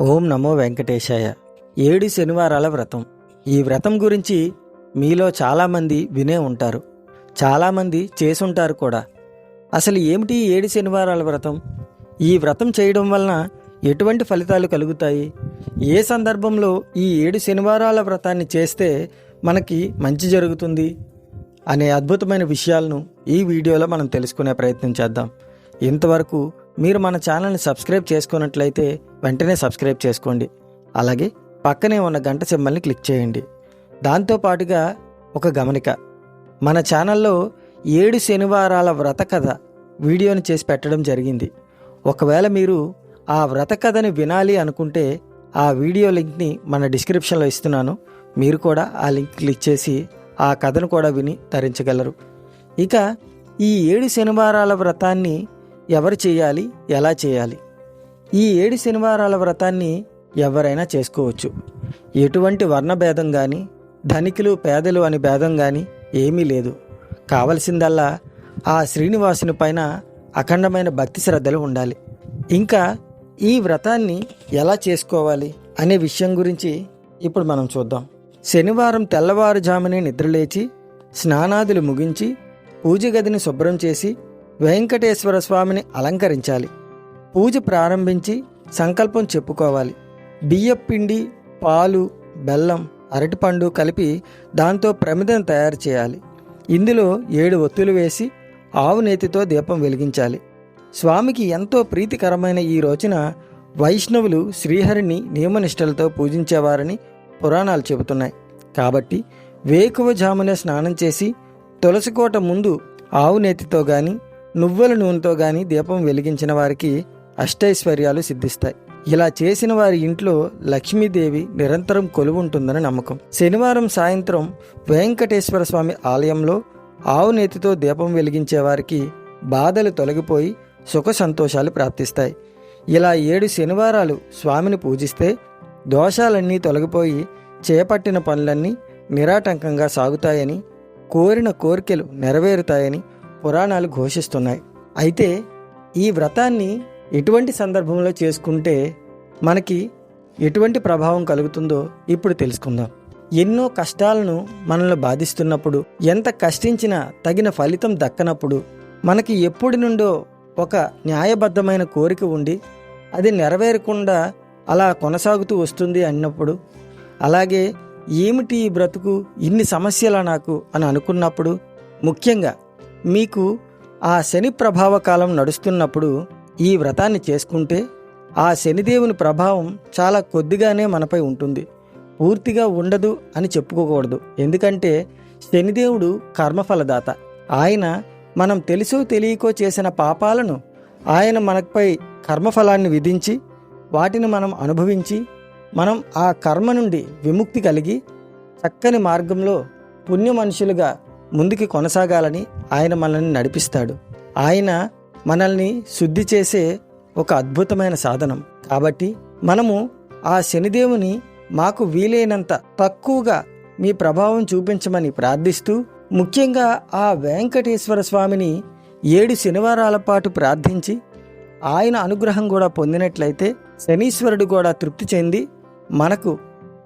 ఓం నమో వెంకటేశాయ. ఏడు శనివారాల వ్రతం. ఈ వ్రతం గురించి మీలో చాలామంది వినే ఉంటారు. చాలామంది చేసుంటారు కూడా. అసలు ఏమిటి ఏడు శనివారాల వ్రతం? ఈ వ్రతం చేయడం వలన ఎటువంటి ఫలితాలు కలుగుతాయి? ఏ సందర్భంలో ఈ ఏడు శనివారాల వ్రతాన్ని చేస్తే మనకి మంచి జరుగుతుంది? అనే అద్భుతమైన విషయాలను ఈ వీడియోలో మనం తెలుసుకునే ప్రయత్నం చేద్దాం. ఇంతవరకు మీరు మన ఛానల్ని సబ్స్క్రైబ్ చేసుకున్నట్లయితే వెంటనే సబ్స్క్రైబ్ చేసుకోండి. అలాగే పక్కనే ఉన్న గంట సింబల్ని క్లిక్ చేయండి. దాంతో పాటుగా ఒక గమనిక. మన ఛానల్లో ఏడు శనివారాల వ్రత కథ వీడియోని చేసి పెట్టడం జరిగింది. ఒకవేళ మీరు ఆ వ్రత కథని వినాలి అనుకుంటే ఆ వీడియో లింక్ని మన డిస్క్రిప్షన్లో ఇస్తున్నాను. మీరు కూడా ఆ లింక్ క్లిక్ చేసి ఆ కథను కూడా విని ధరించగలరు ఇక ఈ ఏడు శనివారాల వ్రతాన్ని ఎవరు చేయాలి? ఎలా చేయాలి? ఈ ఏడు శనివారాల వ్రతాన్ని ఎవరైనా చేసుకోవచ్చు. ఎటువంటి వర్ణభేదం కానీ ధనికులు పేదలు అని భేదం కానీ ఏమీ లేదు. కావలసిందల్లా ఆ శ్రీనివాసుని పైన అఖండమైన భక్తి శ్రద్ధలు ఉండాలి. ఇంకా ఈ వ్రతాన్ని ఎలా చేసుకోవాలి అనే విషయం గురించి ఇప్పుడు మనం చూద్దాం. శనివారం తెల్లవారుజామునే నిద్రలేచి స్నానాదులు ముగించి పూజ గదిని శుభ్రం చేసి వెంకటేశ్వర స్వామిని అలంకరించాలి. పూజ ప్రారంభించి సంకల్పం చెప్పుకోవాలి. బియ్యపిండి పాలు బెల్లం అరటిపండు కలిపి దాంతో ప్రమిదం తయారు చేయాలి. ఇందులో ఏడు ఒత్తులు వేసి ఆవు నేతితో దీపం వెలిగించాలి. స్వామికి ఎంతో ప్రీతికరమైన ఈ రోజున వైష్ణవులు శ్రీహరిని నియమనిష్టలతో పూజించేవారని పురాణాలు చెబుతున్నాయి. కాబట్టి వేకువజామునే స్నానం చేసి తులసికోట ముందు ఆవు నేతితో గాని నువ్వుల నూనెతో గాని దీపం వెలిగించిన వారికి అష్టైశ్వర్యాలు సిద్ధిస్తాయి. ఇలా చేసిన వారి ఇంట్లో లక్ష్మీదేవి నిరంతరం కొలువుంటుందని నమ్మకం. శనివారం సాయంత్రం వెంకటేశ్వర స్వామి ఆలయంలో ఆవు నేతితో దీపం వెలిగించేవారికి బాధలు తొలగిపోయి సుఖ సంతోషాలు ప్రాప్తిస్తాయి. ఇలా ఏడు శనివారాలు స్వామిని పూజిస్తే దోషాలన్నీ తొలగిపోయి చేపట్టిన పనులన్నీ నిరాటంకంగా సాగుతాయని కోరిన కోరికలు నెరవేరుతాయని పురాణాలు ఘోషిస్తున్నాయి. అయితే ఈ వ్రతాన్ని ఎటువంటి సందర్భంలో చేసుకుంటే మనకి ఎటువంటి ప్రభావం కలుగుతుందో ఇప్పుడు తెలుసుకుందాం. ఎన్నో కష్టాలను మనల్ని బాధిస్తున్నప్పుడు ఎంత కష్టించినా తగిన ఫలితం దక్కనప్పుడు మనకి ఎప్పటి నుండో ఒక న్యాయబద్ధమైన కోరిక ఉండి అది నెరవేరకుండా అలా కొనసాగుతూ వస్తుంది అన్నప్పుడు అలాగే ఏమిటి ఈ బ్రతుకు ఇన్ని సమస్యలా నాకు అని అనుకున్నప్పుడు ముఖ్యంగా మీకు ఆ శని ప్రభావ కాలం నడుస్తున్నప్పుడు ఈ వ్రతాన్ని చేసుకుంటే ఆ శనిదేవుని ప్రభావం చాలా కొద్దిగానే మనపై ఉంటుంది. పూర్తిగా ఉండదు అని చెప్పుకోకూడదు. ఎందుకంటే శనిదేవుడు కర్మఫలదాత. ఆయన మనం తెలుసో తెలియకో చేసిన పాపాలను ఆయన మనపై కర్మఫలాన్ని విధించి వాటిని మనం అనుభవించి మనం ఆ కర్మ నుండి విముక్తి కలిగి చక్కని మార్గంలో పుణ్య మనుషులుగా ముందుకి కొనసాగాలని ఆయన మనల్ని నడిపిస్తాడు. ఆయన మనల్ని శుద్ధి చేసే ఒక అద్భుతమైన సాధనం. కాబట్టి మనము ఆ శనిదేవుని మాకు వీలైనంత తక్కువగా మీ ప్రభావం చూపించమని ప్రార్థిస్తూ ముఖ్యంగా ఆ వెంకటేశ్వర స్వామిని ఏడు శనివారాల పాటు ప్రార్థించి ఆయన అనుగ్రహం కూడా పొందినట్లయితే శనీశ్వరుడు కూడా తృప్తి చెంది మనకు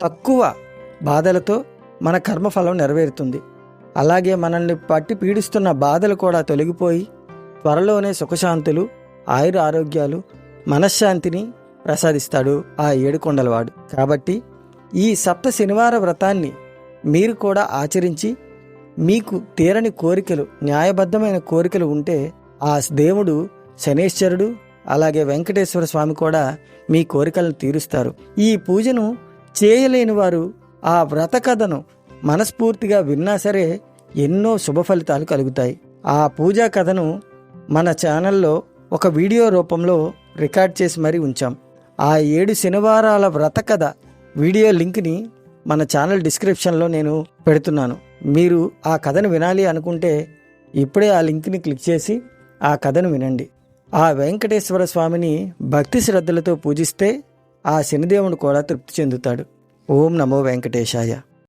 తక్కువ బాధలతో మన కర్మఫలం నెరవేరుతుంది. అలాగే మనల్ని పట్టి పీడిస్తున్న బాధలు కూడా తొలగిపోయి త్వరలోనే సుఖశాంతులు ఆయుర ఆరోగ్యాలు మనశ్శాంతిని ప్రసాదిస్తాడు ఆ ఏడుకొండలవాడు కాబట్టి ఈ సప్త శనివార వ్రతాన్ని మీరు కూడా ఆచరించి మీకు తీరని కోరికలు న్యాయబద్ధమైన కోరికలు ఉంటే ఆ దేవుడు శనేశ్వరుడు అలాగే వెంకటేశ్వర స్వామి కూడా మీ కోరికలను తీరుస్తారు. ఈ పూజను చేయలేని వారు ఆ వ్రత కథను మనస్ఫూర్తిగా విన్నా సరే ఎన్నో శుభ ఫలితాలు కలుగుతాయి. ఆ పూజా కథను మన ఛానల్లో ఒక వీడియో రూపంలో రికార్డ్ చేసి మరీ ఉంచాం. ఆ ఏడు శనివారాల వ్రత కథ వీడియో లింక్ని మన ఛానల్ డిస్క్రిప్షన్లో నేను పెడుతున్నాను. మీరు ఆ కథను వినాలి అనుకుంటే ఇప్పుడే ఆ లింక్ని క్లిక్ చేసి ఆ కథను వినండి. ఆ వెంకటేశ్వర స్వామిని భక్తి శ్రద్ధలతో పూజిస్తే ఆ శనిదేవుడు కూడా తృప్తి చెందుతాడు. ఓం నమో వెంకటేశాయ.